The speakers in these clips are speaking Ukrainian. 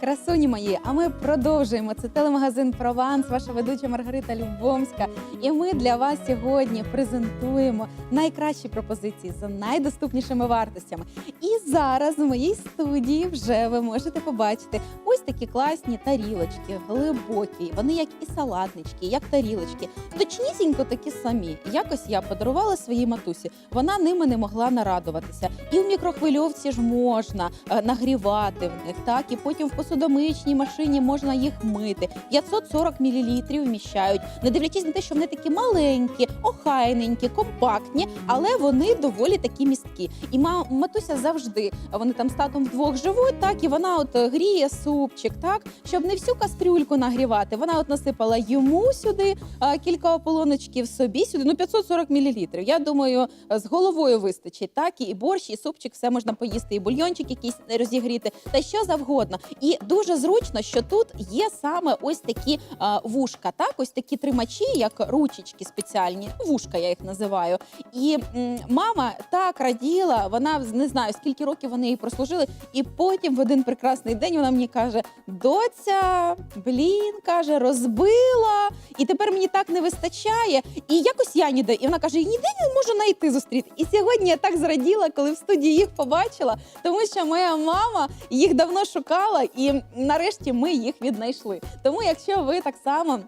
Красуні мої, а ми продовжуємо. Це телемагазин Прованс, ваша ведуча Маргарита Любомська. І ми для вас сьогодні презентуємо найкращі пропозиції за найдоступнішими вартостями. І зараз в моїй студії вже ви можете побачити ось такі класні тарілочки, глибокі. Вони як і салатнички, як тарілочки. Точнісінько такі самі. Якось я подарувала своїй матусі. Вона ними не могла нарадуватися. І в мікрохвильовці ж можна е, нагрівати в них, так і потім в посудомиючній машині можна їх мити. 540 мл вміщають, не дивлячись на те, що вони такі маленькі, охайненькі, компактні, але вони доволі такі місткі. І ма- матуся завжди вони там з татом вдвох живуть, так і вона от е, гріє супчик, так щоб не всю кастрюльку нагрівати. Вона от насипала йому сюди а, кілька ополоночків собі сюди. Ну 540 мл. Я думаю, е, з головою вистачить. Так і борщ, і супчик, все можна поїсти, і бульйончик якийсь розігріти, та що завгодно. І дуже зручно, що тут є саме ось такі а, вушка, так ось такі тримачі, як ручечки спеціальні. Вушка я їх називаю. І м, мама так раділа, вона не знаю скільки років вони їй прослужили. І потім в один прекрасний день вона мені каже: доця, блін, каже, розбила, і тепер мені так не вистачає. І якось я ніде. І вона каже: ніде не можу знайти зустріти. І сьогодні я так зраділа, коли в студії їх побачила, тому що моя мама їх давно шукала, і нарешті ми їх віднайшли. Тому, якщо ви так само.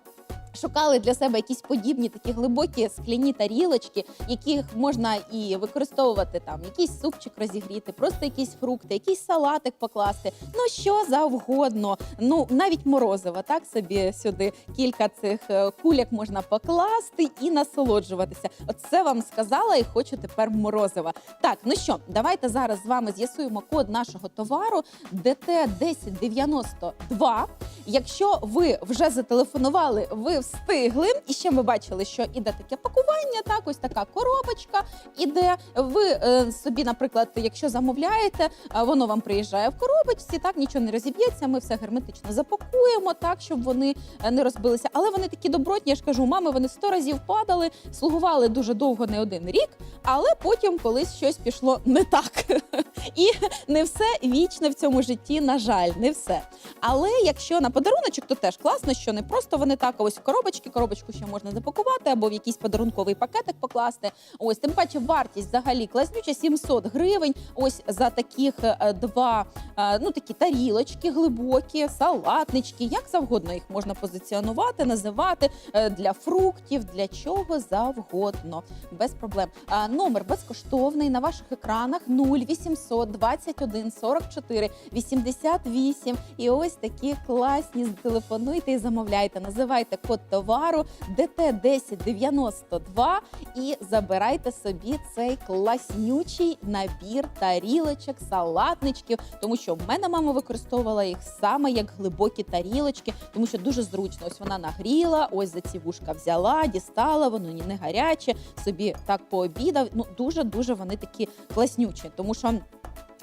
Шукали для себе якісь подібні такі глибокі скляні тарілочки, яких можна і використовувати там якийсь супчик розігріти, просто якісь фрукти, якийсь салатик покласти. Ну що завгодно. Ну навіть морозиво, так собі сюди кілька цих е, кульок можна покласти і насолоджуватися. Оце вам сказала і хочу тепер морозива. Так, ну що, давайте зараз з вами з'ясуємо код нашого товару ДТ 1092. Якщо ви вже зателефонували, ви встигли. І ще ми бачили, що іде таке пакування, так ось така коробочка іде. Ви е, собі, наприклад, якщо замовляєте, воно вам приїжджає в коробочці, так нічого не розіб'ється. Ми все герметично запакуємо, так щоб вони е, не розбилися. Але вони такі добротні. Я ж кажу, мами вони сто разів падали, слугували дуже довго, не один рік, але потім колись щось пішло не так. І не все вічне в цьому житті, на жаль, не все. Але якщо на подаруночок, то теж класно, що не просто вони так, ось коробочки, коробочку ще можна запакувати або в якийсь подарунковий пакетик покласти. Ось тим паче вартість взагалі класнюча 700 гривень. Ось за таких е, два е, ну такі тарілочки глибокі, салатнички, як завгодно їх можна позиціонувати, називати е, для фруктів, для чого завгодно, без проблем. Номер безкоштовний на ваших екранах 0800 21 44 88. І ось такі класні. Телефонуйте і замовляйте. Називайте код товару ДТ 1092 і забирайте собі цей класнючий набір тарілочок, салатничків. Тому що в мене мама використовувала їх саме як глибокі тарілочки, тому що дуже зручно. Ось вона нагріла, ось за ці вушка взяла, дістала, воно не гаряче. Собі так пообідав. Ну дуже дуже вони такі класнючі, тому що.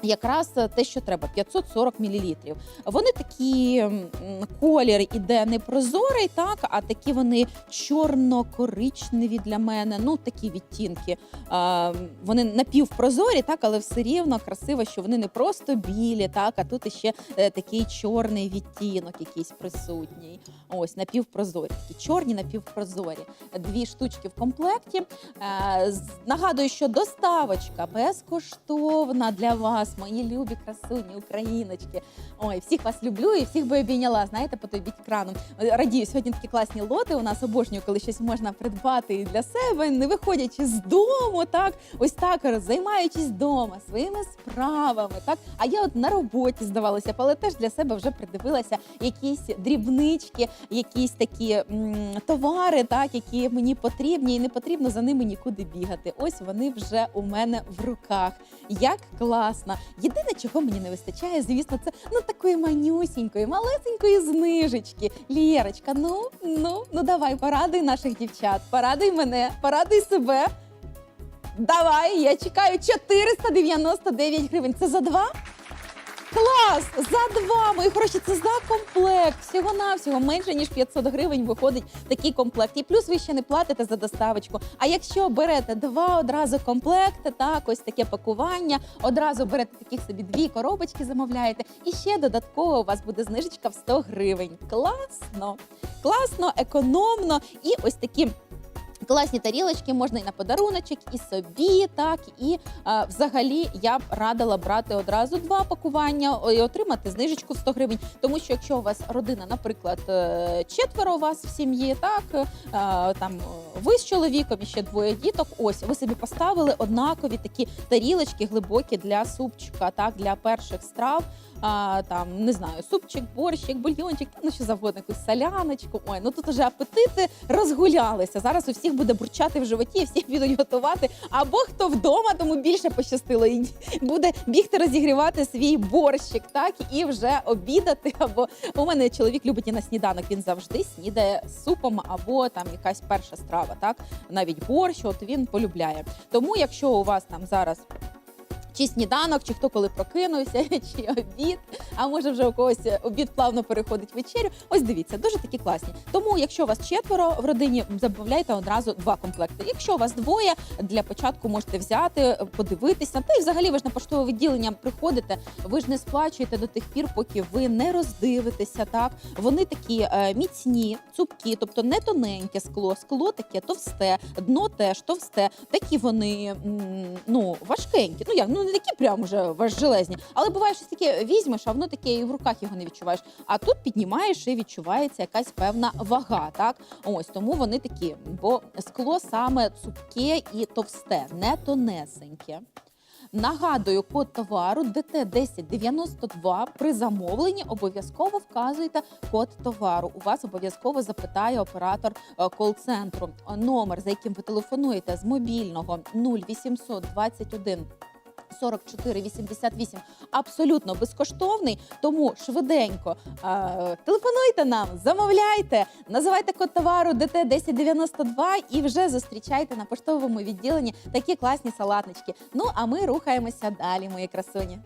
Якраз те, що треба, 540 мл. Вони такі колір іде не прозорий, так, а такі вони чорно-коричневі для мене. Ну такі відтінки. Вони напівпрозорі, так, але все рівно красиво, що вони не просто білі, так, а тут іще е, такий чорний відтінок, якийсь присутній. Ось напівпрозорі, такі чорні напівпрозорі. Дві штучки в комплекті. Е, Нагадую, що доставочка безкоштовна для вас, мої любі красуні, україночки. Ой, всіх вас люблю і всіх би обійняла. Знаєте, по той бік екрану. Радію, сьогодні такі класні лоти. У нас обожнюю, коли щось можна придбати і для себе, не виходячи з дому, так ось так займаючись вдома своїми справами. Так, а я от на роботі здавалося, але теж для себе вже придивилася якісь дрібнички, якісь такі м, товари, так які мені потрібні, і не потрібно за ними нікуди бігати. Ось вони вже у мене в руках. Як класно! Єдине, чого мені не вистачає, звісно, це ну такої манюсінької, малесенької знижечки. Лєрочка, ну ну ну давай, порадуй наших дівчат, порадуй мене, порадуй себе. Давай, я чекаю 499 гривень. Це за два? Клас! За два! Мої хороші, це за комплект. Всього навсього менше ніж 500 гривень виходить такий комплект. І плюс ви ще не платите за доставочку. А якщо берете два одразу комплекти, так ось таке пакування, одразу берете таких собі дві коробочки, замовляєте, і ще додатково у вас буде знижечка в 100 гривень. Класно! Класно, економно і ось такі. Класні тарілочки можна і на подаруночок, і собі, так і е, взагалі я б радила брати одразу два пакування і отримати знижечку в 100 гривень. Тому що якщо у вас родина, наприклад, е, четверо у вас в сім'ї, так е, там ви з чоловіком і ще двоє діток. Ось ви собі поставили однакові такі тарілочки глибокі для супчика, так для перших страв. А, там не знаю, супчик, борщик, бульйончик, ну що завгодно, якусь соляночку. Ой, ну тут уже апетити розгулялися. Зараз у всіх буде бурчати в животі, всі підуть готувати. Або хто вдома, тому більше пощастило і буде бігти розігрівати свій борщик, так і вже обідати. Або у мене чоловік любить і на сніданок. Він завжди снідає супом або там якась перша страва, так навіть борщ. От він полюбляє. Тому, якщо у вас там зараз чи сніданок, чи хто коли прокинувся, чи обід, а може вже у когось обід плавно переходить в вечерю. Ось дивіться, дуже такі класні. Тому, якщо у вас четверо в родині, замовляйте одразу два комплекти. Якщо у вас двоє, для початку можете взяти, подивитися. Та й взагалі ви ж на поштове відділення приходите, ви ж не сплачуєте до тих пір, поки ви не роздивитеся. Так вони такі е, міцні, цупкі, тобто не тоненьке скло, скло таке товсте, дно теж товсте. Такі вони ну важкенькі. Ну як ну не такі прям уже важ железні, але буває щось таке візьмеш, а воно таке і в руках його не відчуваєш. А тут піднімаєш і відчувається якась певна вага. Так ось тому вони такі, бо скло саме цупке і товсте, не тонесеньке. Нагадую, код товару ДТ 1092 при замовленні обов'язково вказуйте код товару. У вас обов'язково запитає оператор е, кол-центру. Номер, за яким ви телефонуєте з мобільного 0800 21 44 88 абсолютно безкоштовний. Тому швиденько е, телефонуйте нам, замовляйте, називайте код товару ДТ 1092 і вже зустрічайте на поштовому відділенні такі класні салатнички. Ну а ми рухаємося далі, мої красуні.